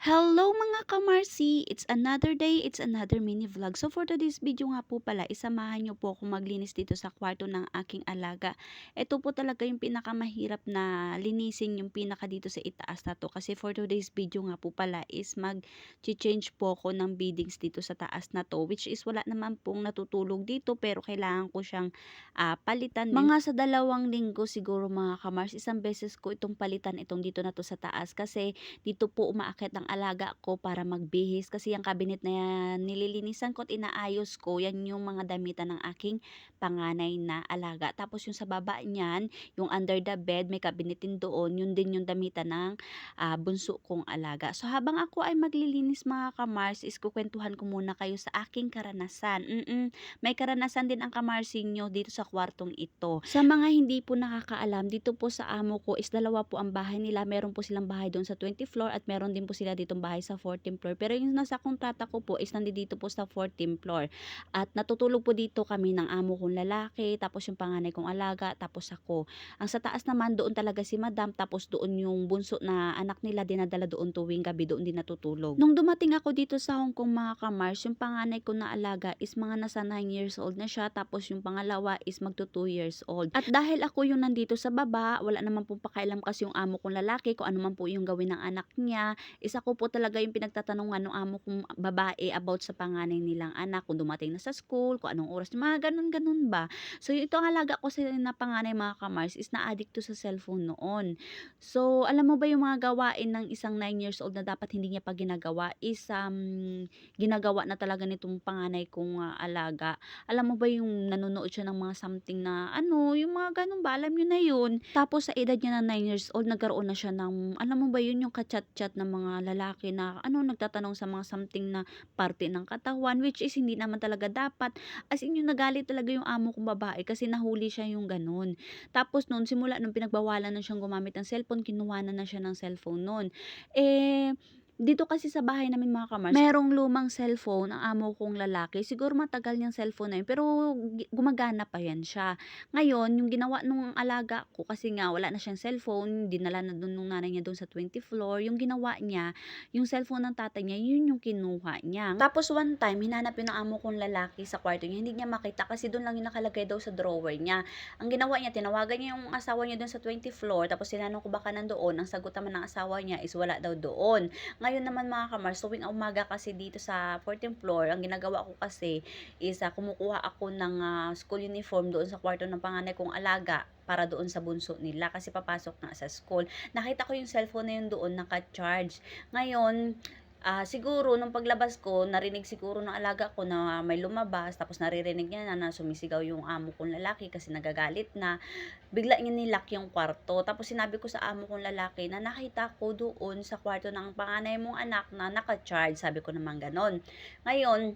Hello mga kamarsi! It's another day, it's another mini vlog. So for today's video nga po pala, isamahan niyo po akong maglinis dito sa kwarto ng aking alaga. Ito po talaga yung pinakamahirap na linisin yung pinaka dito sa itaas na to. Kasi for today's video nga po pala is mag-change po ako ng beadings dito sa taas na to. Which is wala naman pong natutulog dito pero kailangan ko siyang ah, palitan. Mga sa dalawang linggo siguro mga kamars, isang beses ko itong palitan itong dito na to sa taas. Kasi dito po umaakyat ang alaga ko para magbihis kasi yung cabinet na yan, nililinisan ko at inaayos ko, yan yung mga damitan ng aking panganay na alaga. Tapos yung sa baba niyan, yung under the bed, may cabinet din doon, yun din yung damitan ng ah, bunso kong alaga. So habang ako ay maglilinis mga kamars, is kukwentuhan ko muna kayo sa aking karanasan. Mm-mm, may karanasan din ang kamarsing nyo dito sa kwartong ito. Sa mga hindi po nakakaalam, dito po sa amo ko is dalawa po ang bahay nila. Meron po silang bahay doon sa 20th floor at meron din po sila ditong bahay sa 14th floor. Pero yung nasa kontrata ko po is nandito po sa 14th floor. At natutulog po dito kami ng amo kong lalaki, tapos yung panganay kong alaga, tapos ako. Ang sa taas naman, doon talaga si madam, tapos doon yung bunso na anak nila dinadala doon tuwing gabi, doon din natutulog. Nung dumating ako dito sa Hong Kong mga kamars, yung panganay ko na alaga is mga nasa 9 years old na siya, tapos yung pangalawa is magto 2 years old. At dahil ako yung nandito sa baba, wala naman pong pakailam kasi yung amo kong lalaki, kung ano man po yung gawin ng anak niya, isa ko po talaga yung pinagtatanungan ng amo kong babae about sa panganay nilang anak, kung dumating na sa school, kung anong oras, mga ganun-ganun ba. So, ito ang alaga ko sa na panganay mga kamars is na-addict sa cellphone noon. So, alam mo ba yung mga gawain ng isang 9 years old na dapat hindi niya pa ginagawa is um, ginagawa na talaga nitong panganay kong ah, alaga. Alam mo ba yung nanonood siya ng mga something na ano, yung mga ganun ba, alam niyo na yun. Tapos sa edad niya na 9 years old, nagkaroon na siya ng, alam mo ba yun yung kachat-chat ng mga lalaki na ano, nagtatanong sa mga something na parte ng katawan, which is hindi naman talaga dapat. As in, yung nagalit talaga yung amo kong babae kasi nahuli siya yung ganun. Tapos noon, simula nung pinagbawalan na siyang gumamit ng cellphone, kinuha na na siya ng cellphone noon. Eh, dito kasi sa bahay namin mga kamars, merong lumang cellphone ang amo kong lalaki. Siguro matagal niyang cellphone na yun, pero gumagana pa yan siya. Ngayon, yung ginawa nung alaga ko, kasi nga wala na siyang cellphone, dinala na dun nung nanay niya doon sa 20 floor, yung ginawa niya, yung cellphone ng tatay niya, yun yung kinuha niya. Tapos one time, hinanap yun ng amo kong lalaki sa kwarto niya, hindi niya makita kasi doon lang yung nakalagay daw sa drawer niya. Ang ginawa niya, tinawagan niya yung asawa niya doon sa 20 floor, tapos sinanong ko baka nandoon, ang sagot naman ng asawa niya is wala daw doon. Ngayon naman mga kamars, tuwing umaga kasi dito sa 14th floor, ang ginagawa ko kasi is ah, kumukuha ako ng ah, school uniform doon sa kwarto ng panganay kong alaga para doon sa bunso nila kasi papasok na sa school. Nakita ko yung cellphone na yun doon naka-charge. Ngayon, ah, siguro nung paglabas ko, narinig siguro ng alaga ko na may lumabas tapos naririnig niya na, na sumisigaw yung amo kong lalaki kasi nagagalit na bigla niya nilak yung kwarto. Tapos sinabi ko sa amo kong lalaki na nakita ko doon sa kwarto ng panganay mong anak na naka-charge. Sabi ko naman ganon. Ngayon,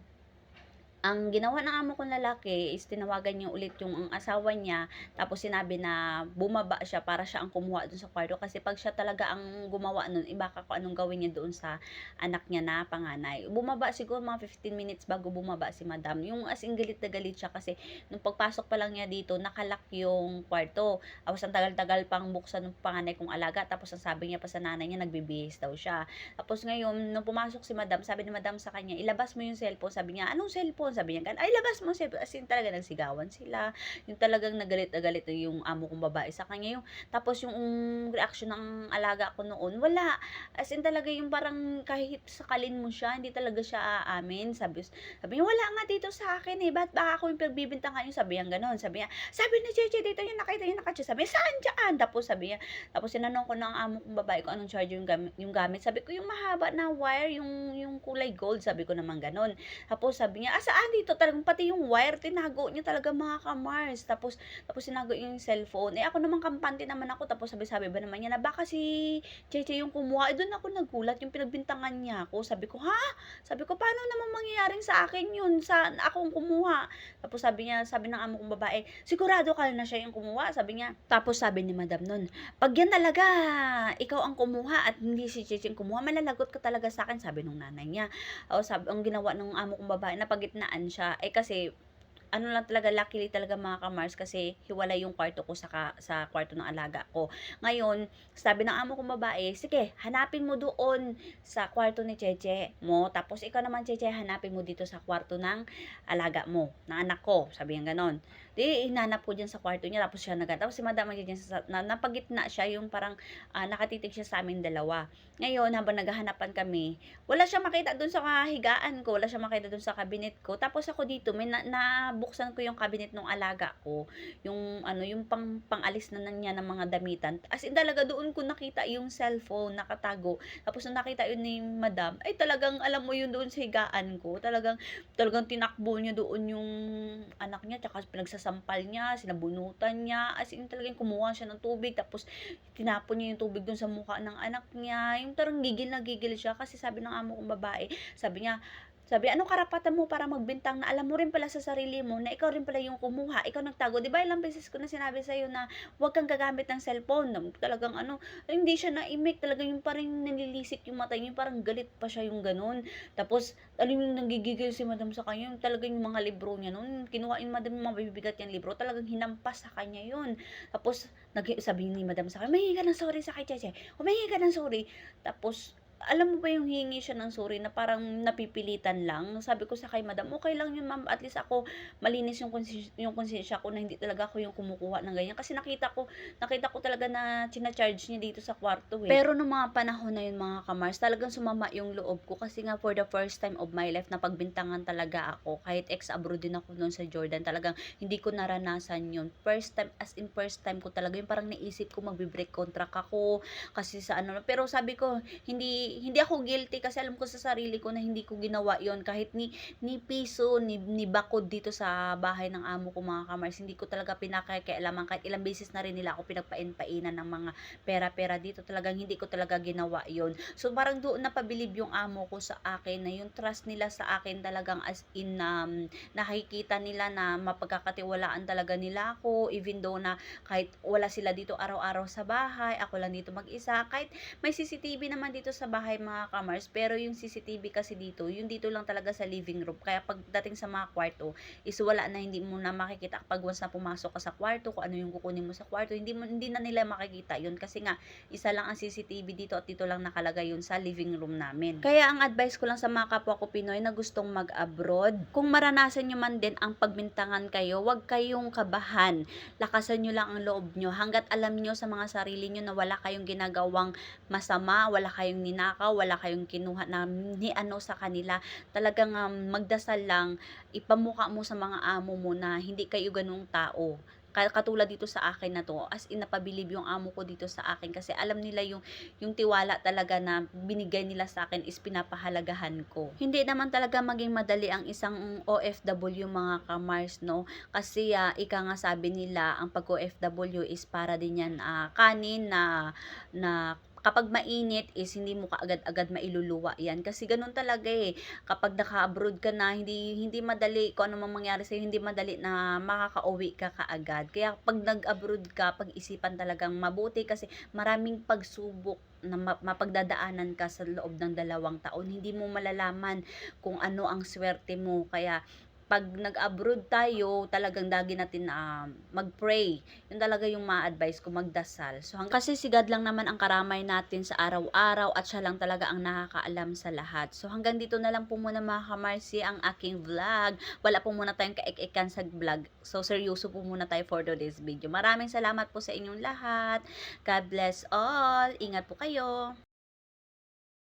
ang ginawa ng amo kong lalaki is tinawagan niya ulit yung ang asawa niya tapos sinabi na bumaba siya para siya ang kumuha doon sa kwarto. Kasi pag siya talaga ang gumawa nun iba ka kung anong gawin niya doon sa anak niya na panganay. Bumaba siguro mga 15 minutes bago bumaba si madam. Yung as in galit na galit siya kasi nung pagpasok pa lang niya dito nakalak yung kwarto. Tapos ang tagal-tagal pang buksan ng panganay kong alaga. Tapos ang sabi niya pa sa nanay niya nagbibihis daw siya. Tapos ngayon nung pumasok si madam sabi ni madam sa kanya ilabas mo yung cellphone. Sabi niya anong cellphone sabi niya, ay labas mo cellphone. As in talaga nagsigawan sila. Yung talagang nagalit na galit yung amo kong babae sa kanya. Yung, tapos yung um, reaction ng alaga ko noon, wala. As in talaga yung parang kahit sakalin mo siya, hindi talaga siya aamin. Sabi, sabi niya, wala nga dito sa akin eh. Ba't baka ako yung pagbibintangan yung sabi niya ganon. Sabi niya, sabi ni Cheche dito yung nakita yung nakatsa. Sabi niya, saan dyan? Tapos sabi niya, tapos sinanong ko ng amo kong babae ko anong charger yung gamit, yung gamit. Sabi ko, yung mahaba na wire, yung, yung kulay gold. Sabi ko naman ganon. Tapos sabi niya, ah, saan dito? Talagang pati yung wire, tinago niya talaga mga kamars. Tapos, tapos sinago yung cellphone. Eh ako naman kampante naman ako. Tapos sabi-sabi ba naman niya na baka si Cheche yung kumuha. Eh doon ako nagulat yung pinagbintangan niya ako. Sabi ko, ha? Sabi ko, paano naman mangyayaring sa akin yun? Sa akong kumuha. Tapos sabi niya, sabi ng amo kong babae, sigurado ka na siya yung kumuha. Sabi niya, tapos sabi ni madam nun, pag yan talaga, ikaw ang kumuha at hindi si Cheche yung kumuha, malalagot ka talaga sa akin, sabi nung nanay niya. O sabi, ang ginawa ng amo kong babae, napagitnaan siya. Eh kasi, ano lang talaga, luckily talaga mga ka-Mars kasi hiwalay yung kwarto ko sa ka sa kwarto ng alaga ko. Ngayon, sabi ng amo kong babae, "Sige, hanapin mo doon sa kwarto ni Cheche mo, tapos ikaw naman Cheche, hanapin mo dito sa kwarto ng alaga mo, ng anak ko." Sabi niya gano'n. 'Di hinanap ko diyan sa kwarto niya tapos siya nagha tapos si madam nandiyan sa na napagitna siya yung parang, ah, nakatitig siya sa aming dalawa. Ngayon habang naghahanapan kami, wala siyang makita do'n sa higaan ko, wala siyang makita do'n sa cabinet ko. Tapos ako dito may na nabuksan ko yung cabinet nung alaga ko, yung ano, yung pang pang-alis na niya ng mga damitan. As in talaga doon ko nakita yung cellphone nakatago. Tapos nung nakita yun ni madam, ay talagang alam mo yun doon sa higaan ko, talagang talagang tinakbo niya doon yung anak niya tsaka pinagsasampal niya, sinabunutan niya, as in talagang kumuha siya ng tubig tapos tinapon niya yung tubig dun sa mukha ng anak niya, yung parang gigil na gigil siya kasi sabi ng amo kong babae, sabi niya sabi, "Anong karapatan mo para magbintang na alam mo rin pala sa sarili mo na ikaw rin pala yung kumuha, ikaw nagtago. 'Di ba ilang beses ko na sinabi sa'yo na huwag kang gagamit ng cellphone." Talagang ano, hindi siya naimik, talagang yung parang nililisik yung mata niya, yung parang galit pa siya yung gano'n. Tapos alam yung nanggigigil si madam sa kanya, yung talagang yung mga libro niya no'n, kinuha yung madam yung mabibigat niyang libro, talagang hinampas sa kanya yun. Tapos nag sabi ni madam sa kanya, "Humingi ka ng sorry sa kay Cheche, humingi ka ng sorry." Tapos alam mo ba yung hihingi siya ng sorry na parang napipilitan lang? Sabi ko sa kay madam, "Okey lang yun ma'am, at least ako malinis yung konsis yung konsensiya ko na hindi talaga ako yung kumukuha ng ganyan." Kasi nakita ko nakita ko talaga na china-charge niya dito sa kwarto, eh. Pero nung mga panahon na yun mga ka-Mars, talagang sumama yung loob ko kasi nga for the first time of my life napagbintangan talaga ako. Kahit ex-abroad din ako no'n sa Jordan, talagang hindi ko naranasan yun. First time, as in first time ko talaga yung parang naisip ko magbe-break contract ako kasi sa ano pero sabi ko hindi hindi ako guilty kasi alam ko sa sarili ko na hindi ko ginawa yon kahit ni ni piso, ni ni bakod dito sa bahay ng amo ko mga ka-Mars, hindi ko talaga pinakikialaman kahit ilang beses na rin nila ako pinagpain-painan ng mga pera-pera dito, talagang hindi ko talaga ginawa yon So parang doon napabilib yung amo ko sa akin na yung trust nila sa akin talagang as in, um, nakikita nila na mapagkakatiwalaan talaga nila ako. Even though na kahit wala sila dito araw-araw sa bahay, ako lang dito mag-isa, kahit may CCTV naman dito sa bahay mga ka-Mars, pero yung CCTV kasi dito, yung dito lang talaga sa living room. Kaya pagdating sa mga kwarto, is wala na hindi mo na makikita kapag once na pumasok ka sa kwarto, kung ano yung kukunin mo sa kwarto, hindi mo hindi na nila makikita yun kasi nga isa lang ang CCTV dito at dito lang nakalagay yun sa living room namin. Kaya ang advice ko lang sa mga kapwa ko Pinoy na gustong mag-abroad, kung maranasan nyo man din ang pagbintangan kayo, wag kayong kabahan. Lakasan nyo lang ang loob nyo hanggat alam nyo sa mga sarili nyo na wala kayong ginagawang masama, wala kayong ninakaw, wala kayong kinuha na ni ano sa kanila. Talagang um, magdasal lang, ipamukha mo sa mga amo mo na hindi kayo ganung tao. Ka- Katulad dito sa akin na to, as in napabilib yung amo ko dito sa akin kasi alam nila yung yung tiwala talaga na binigay nila sa akin is pinapahalagahan ko. Hindi naman talaga maging madali ang isang OFW mga kamars, no? Kasi ah, ika nga sabi nila, ang pag-OFW is para din yan ah, kanin na, na kapag mainit is hindi mo kaagad-agad mailuluwa yan. Kasi ganun talaga eh. Kapag naka-abroad ka na hindi hindi madali kung ano mang mangyari sa'yo hindi madali na makakauwi ka kaagad. Kaya pag nag-abroad ka pag-isipan talagang mabuti kasi maraming pagsubok na ma- mapagdadaanan ka sa loob ng dalawang taon. Hindi mo malalaman kung ano ang swerte mo. Kaya pag nag-abroad tayo, talagang lagi natin um, mag-pray. Yun talaga yung ma-advise ko, magdasal. So, hang- kasi si God lang naman ang karamay natin sa araw-araw at siya lang talaga ang nakakaalam sa lahat. So, hanggang dito na lang po muna mga kamarsi ang aking vlog. Wala po muna tayong kaik-ikan sa vlog. So, seryoso po muna tayo for today's video. Maraming salamat po sa inyong lahat. God bless all. Ingat po kayo.